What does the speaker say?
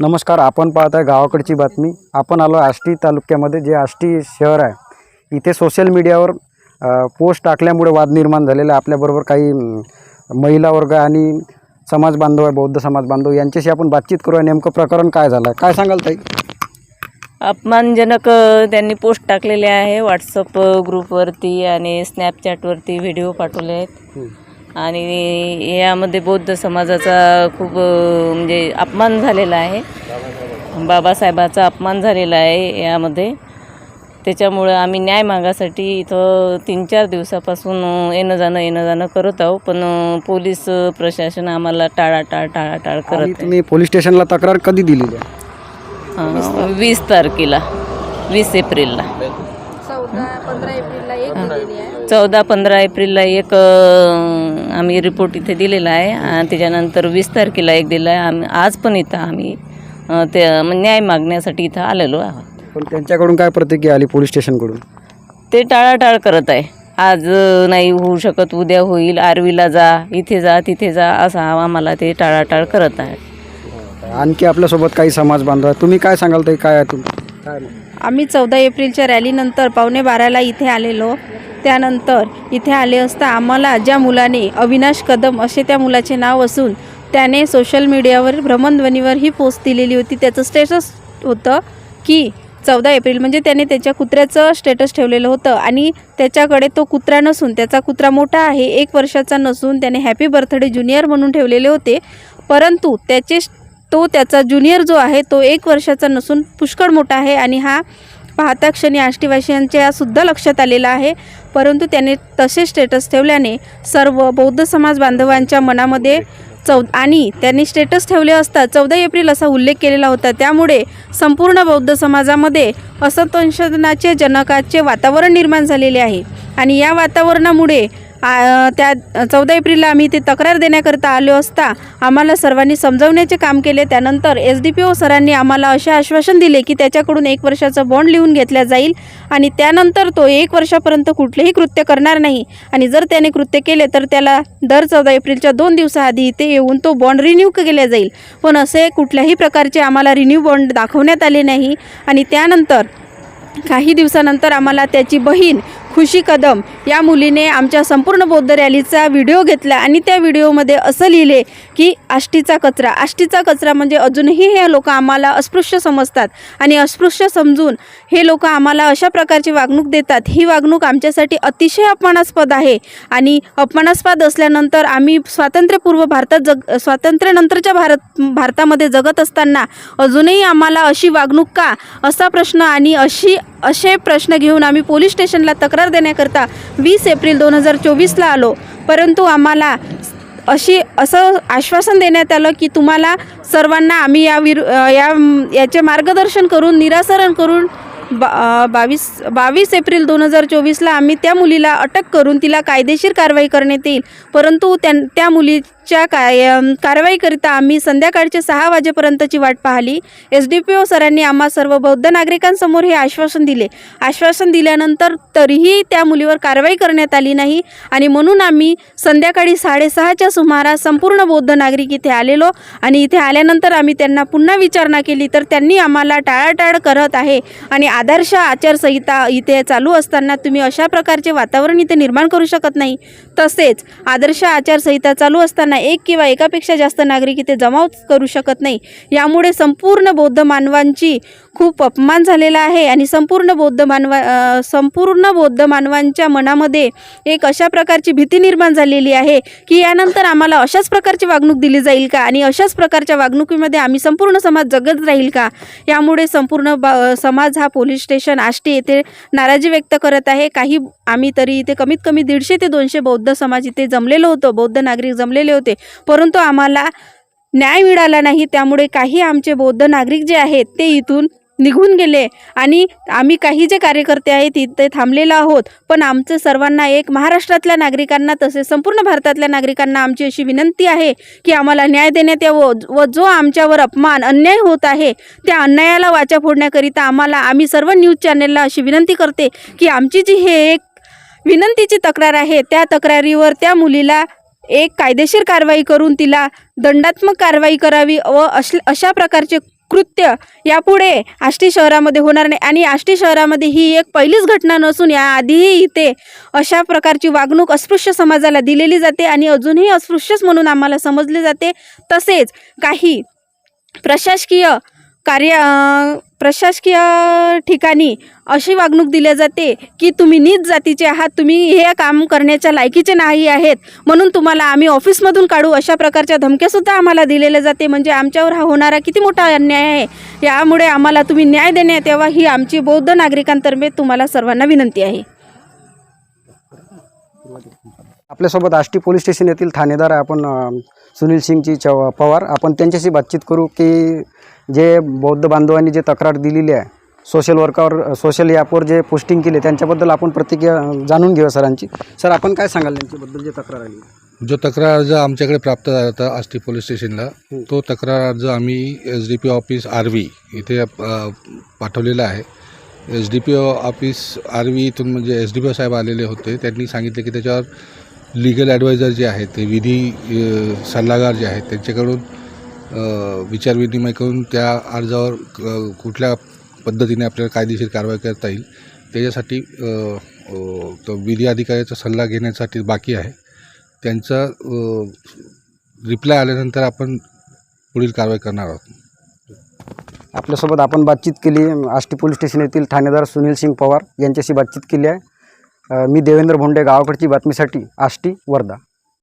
नमस्कार आपण पाहत आहे गावाकडची बातमी. आपण आलो आष्टी तालुक्यामध्ये जे आष्टी शहर आहे. इथे सोशल मीडियावर पोस्ट टाकल्यामुळे वाद निर्माण झालेला आहे. आपल्याबरोबर काही महिला वर्ग आणि समाज बांधव आहे बौद्ध समाज बांधव यांच्याशी आपण बातचीत करूया. नेमकं प्रकरण काय झालं आहे काय सांगाल ताई? अपमानजनक त्यांनी पोस्ट टाकलेले आहे. व्हॉट्सअप ग्रुपवरती आणि स्नॅपचॅटवरती व्हिडिओ पाठवले आहेत. आणि यामध्ये बौद्ध समाजाचा खूप म्हणजे अपमान झालेला आहे. बाबासाहेबाचा अपमान झालेला आहे यामध्ये. त्याच्यामुळं आम्ही न्याय मागासाठी इथं तीन चार दिवसापासून येणं जाणं येणं जाणं करत आहोत. पण पोलीस प्रशासन आम्हाला टाळाटाळ टाळाटाळ करत तुम्ही पोलीस स्टेशनला तक्रार कधी अ, वीस तारखेला वीस एप्रिलला. चौदा पंधरा एप्रिलला एक आम्ही रिपोर्ट इथे दिलेला आहे. आणि त्याच्यानंतर वीस तारखेला एक दिला आहे. आम्ही आज पण इथं आम्ही ते न्याय मागण्यासाठी इथं आलेलो आहोत. पण त्यांच्याकडून काय प्रतिक्रिया आली पोलीस स्टेशनकडून? ते टाळाटाळ करत आहे. आज नाही होऊ शकत उद्या होईल आरवीला जा इथे जा तिथे जा असं आम्हाला ते टाळाटाळ करत आहे. आणखी आपल्यासोबत काही समाज बांधव तुम्ही काय सांगाल ताई काय आहे तुम काय नाही. आम्ही चौदा एप्रिलच्या रॅलीनंतर पावणे बाराला इथे आलेलो. त्यानंतर इथे आले असता आम्हाला ज्या मुलाने अविनाश कदम असे त्या मुलाचे नाव असून त्याने सोशल मीडियावर भ्रमणध्वनीवर ही पोस्ट दिलेली होती. त्याचं स्टेटस होतं की चौदा एप्रिल म्हणजे त्याने त्याच्या कुत्र्याचं स्टेटस ठेवलेलं होतं आणि त्याच्याकडे तो कुत्रा नसून त्याचा कुत्रा मोठा आहे एक वर्षाचा नसून त्याने हॅपी बर्थडे ज्युनियर म्हणून ठेवलेले होते. परंतु त्याचे तो त्याचा ज्युनियर जो आहे तो एक वर्षाचा नसून पुष्कळ मोठा आहे आणि हा पाहता क्षणी आष्टीवासियांच्या सुद्धा लक्षात आलेला आहे. परंतु त्याने तसे स्टेटस ठेवल्याने सर्व बौद्ध समाज बांधवांच्या मनामध्ये चौ आणि त्यांनी स्टेटस ठेवले असता चौदा एप्रिल असा उल्लेख केलेला होता. त्यामुळे संपूर्ण बौद्ध समाजामध्ये असंतोषणाचे जनकाचे वातावरण निर्माण झालेले आहे. आणि या वातावरणामुळे त्या चौदा एप्रिलला आम्ही ते तक्रार देण्याकरता आलो असता आम्हाला सर्वांनी समजवण्याचे काम केले. त्यानंतर एस डी पी ओ सरांनी आम्हाला असे आश्वासन दिले की त्याच्याकडून एक वर्षाचा बॉन्ड लिहून घेतला जाईल आणि त्यानंतर तो एक वर्षापर्यंत कुठलेही कृत्य करणार नाही. आणि जर त्याने कृत्य केले तर त्याला दर चौदा एप्रिलच्या दोन दिवसाआधी इथे येऊन तो बॉन्ड रिन्यू केला जाईल. पण असे कुठल्याही प्रकारचे आम्हाला रिन्यू बॉन्ड दाखवण्यात आले नाही. आणि त्यानंतर काही दिवसानंतर आम्हाला त्याची बहीण खुशी कदम. या मुलीने आमच्या संपूर्ण बौद्ध रॅलीचा व्हिडिओ घेतला आणि त्या व्हिडिओमध्ये असं लिहिले की आष्टीचा कचरा. आष्टीचा कचरा म्हणजे अजूनही हे लोक आम्हाला अस्पृश्य समजतात आणि अस्पृश्य समजून हे लोक आम्हाला अशा प्रकारची वागणूक देतात. ही वागणूक आमच्यासाठी अतिशय अपमानास्पद आहे आणि अपमानास्पद असल्यानंतर आम्ही स्वातंत्र्यपूर्व भारतात जग स्वातंत्र्यानंतरच्या भारत भारतामध्ये जगत असताना अजूनही आम्हाला अशी वागणूक का? असा प्रश्न आणि अशी असे प्रश्न घेऊन आम्ही पोलीस स्टेशनला तक्रार देण्याकरता वीस एप्रिल दोन हजार चोवीसला आलो. परंतु आम्हाला अशी असं आश्वासन देण्यात आलं की तुम्हाला सर्वांना आम्ही या विरु या याचे मार्गदर्शन करून निरासरण करून बा बावीस बावीस एप्रिल दोन हजार चोवीसला आम्ही त्या मुलीला अटक करून तिला कायदेशीर कारवाई करण्यात येईल. परंतु त्या त्या च्या काय कारवाईकरिता आम्ही संध्याकाळचे सहा वाजेपर्यंतची वाट पाहिली. एस डी पी ओ सरांनी आम्हा सर्व बौद्ध नागरिकांसमोर हे आश्वासन दिले. आश्वासन दिल्यानंतर तरीही त्या मुलीवर कारवाई करण्यात आली नाही आणि म्हणून आम्ही संध्याकाळी साडेसहाच्या सुमारास संपूर्ण बौद्ध नागरिक इथे आलेलो आणि इथे आल्यानंतर आम्ही त्यांना पुन्हा विचारणा केली. तर त्यांनी आम्हाला टाळाटाळ करत आहे आणि आदर्श आचारसंहिता इथे चालू असताना तुम्ही अशा प्रकारचे वातावरण इथे निर्माण करू शकत नाही. तसेच आदर्श आचारसंहिता चालू असताना एक किंवा एकापेक्षा जास्त नागरिक इथे जमाव करू शकत नाही. यामुळे संपूर्ण बौद्ध मानवांची खूप अपमान झालेला आहे आणि संपूर्ण बौद्ध मानवा संपूर्ण बौद्ध मानवांच्या मनामध्ये एक अशा प्रकारची भीती निर्माण झालेली आहे की यानंतर आम्हाला अशाच प्रकारची वागणूक दिली जाईल का? आणि अशाच प्रकारच्या वागणुकीमध्ये आम्ही संपूर्ण समाज जगत राहील का? यामुळे संपूर्ण समाज हा पोलीस स्टेशन आष्टी येथे नाराजी व्यक्त करत आहे. काही आम्ही तरी इथे कमीत कमी दीडशे ते दोनशे बौद्ध समाज इथे जमलेलो होतो. बौद्ध नागरिक जमलेले होते. परंतु आम्हाला न्याय मिळाला नाही त्यामुळे काही आमचे बौद्ध नागरिक जे आहेत ते इथून निघून गेले. आणि आम्ही काही जे कार्यकर्ते आहेत इथे थांबलेलो आहोत. पण आमचं सर्वांना एक महाराष्ट्रातल्या नागरिकांना तसेच संपूर्ण भारतातल्या नागरिकांना आमची अशी विनंती आहे की आम्हाला न्याय देण्यात यावं. व जो आमच्यावर अपमान अन्याय होत आहे त्या अन्यायाला वाचा फोडण्याकरिता आम्हाला आम्ही सर्व न्यूज चॅनेलला अशी विनंती करते की आमची जी हे एक विनंतीची तक्रार आहे त्या तक्रारीवर त्या मुलीला एक कायदेशीर कारवाई करून तिला दंडात्मक कारवाई करावी व अश अशा प्रकारचे कृत्य यापुढे आष्टी शहरामध्ये होणार नाही. आणि आष्टी शहरामध्ये ही एक पहिलीच घटना नसून याआधीही इथे अशा प्रकारची वागणूक अस्पृश्य समाजाला दिलेली जाते आणि अजूनही अस्पृश्यच म्हणून आम्हाला समजले जाते. तसेच काही प्रशासकीय कार्य प्रशासकीय ठिकाणी अशी वागणूक दिली जाते की तुम्ही नीच जातीचे आहात तुम्ही हे काम करण्याच्या लायकीचे नाही आहेत. म्हणून तुम्हाला आम्ही ऑफिसमधून काढू अशा प्रकारच्या धमक्यासुद्धा आम्हाला दिलेल्या जाते. म्हणजे आमच्यावर हा होणारा किती मोठा अन्याय आहे. यामुळे आम्हाला तुम्ही न्याय देण्यात यावा ही आमची बौद्ध नागरिकांतर्फे तुम्हाला सर्वांना विनंती आहे. आपल्यासोबत आष्टी पोलीस स्टेशन येथील ठाणेदार आपण सुनील सिंगची चव पवार. आपण त्यांच्याशी बातचीत करू की जे बौद्ध बांधवांनी जे तक्रार दिलेली आहे सोशल वर्कावर सोशल ॲपवर जे पोस्टिंग केले त्यांच्याबद्दल आपण प्रतिक्रिया जाणून घेऊया सरांची. सर आपण काय सांगाल त्यांच्याबद्दल जे तक्रार आली? जो तक्रार अर्ज आमच्याकडे प्राप्त झाला होता आष्टी पोलीस स्टेशनला तो तक्रार अर्ज आम्ही S D P office R V इथे पाठवलेला आहे. S D P O office R इथून म्हणजे एस डी पी ओ साहेब आलेले होते. त्यांनी सांगितले की त्याच्यावर लिगल ॲडवायझर जे आहेत ते विधी सल्लागार जे आहेत त्यांच्याकडून विचारविनिमय करून त्या अर्जावर क- कुठल्या पद्धतीने आपल्याला कायदेशीर कारवाई करता येईल त्याच्यासाठी तो विधी अधिकाऱ्याचा सल्ला घेण्यासाठी बाकी आहे. त्यांचा रिप्लाय आल्यानंतर आपण पुढील कारवाई करणार आहोत. आपल्यासोबत आपण बातचीत केली. आष्टी पोलीस स्टेशन येथील ठाणेदार सुनील सिंग पवार यांच्याशी बातचीत केली आहे. मी देवेंद्र भोंडे गावाकडची बातमीसाठी आष्टी वर्धा.